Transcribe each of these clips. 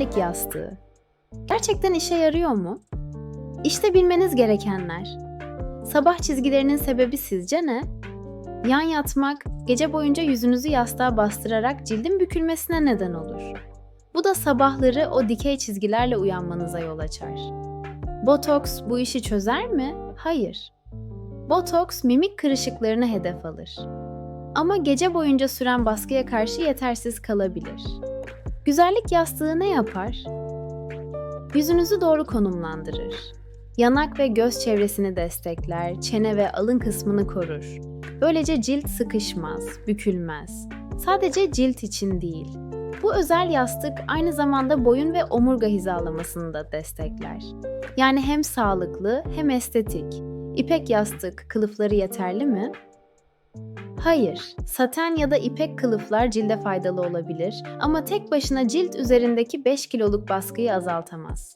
güzellik yastığı. Gerçekten işe yarıyor mu? İşte bilmeniz gerekenler. Sabah çizgilerinin sebebi sizce ne? Yan yatmak, gece boyunca yüzünüzü yastığa bastırarak cildin bükülmesine neden olur. Bu da sabahları o dikey çizgilerle uyanmanıza yol açar. Botoks bu işi çözer mi? Hayır. Botoks mimik kırışıklarını hedef alır. Ama gece boyunca süren baskıya karşı yetersiz kalabilir. Güzellik yastığı ne yapar? Yüzünüzü doğru konumlandırır. Yanak ve göz çevresini destekler, çene ve alın kısmını korur. Böylece cilt sıkışmaz, bükülmez. Sadece cilt için değil. Bu özel yastık aynı zamanda boyun ve omurga hizalamasını da destekler. Yani hem sağlıklı hem estetik. İpek yastık kılıfları yeterli mi? Hayır, saten ya da ipek kılıflar cilde faydalı olabilir ama tek başına cilt üzerindeki 5 kiloluk baskıyı azaltamaz.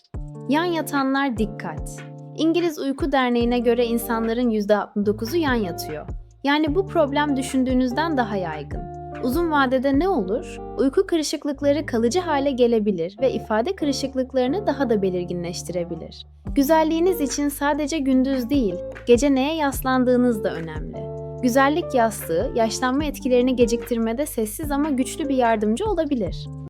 Yan yatanlar dikkat. İngiliz Uyku Derneği'ne göre insanların %69'u yan yatıyor. Yani bu problem düşündüğünüzden daha yaygın. Uzun vadede ne olur? Uyku kırışıklıkları kalıcı hale gelebilir ve ifade kırışıklıklarını daha da belirginleştirebilir. Güzelliğiniz için sadece gündüz değil, gece neye yaslandığınız da önemli. Güzellik yastığı yaşlanma etkilerini geciktirmede sessiz ama güçlü bir yardımcı olabilir.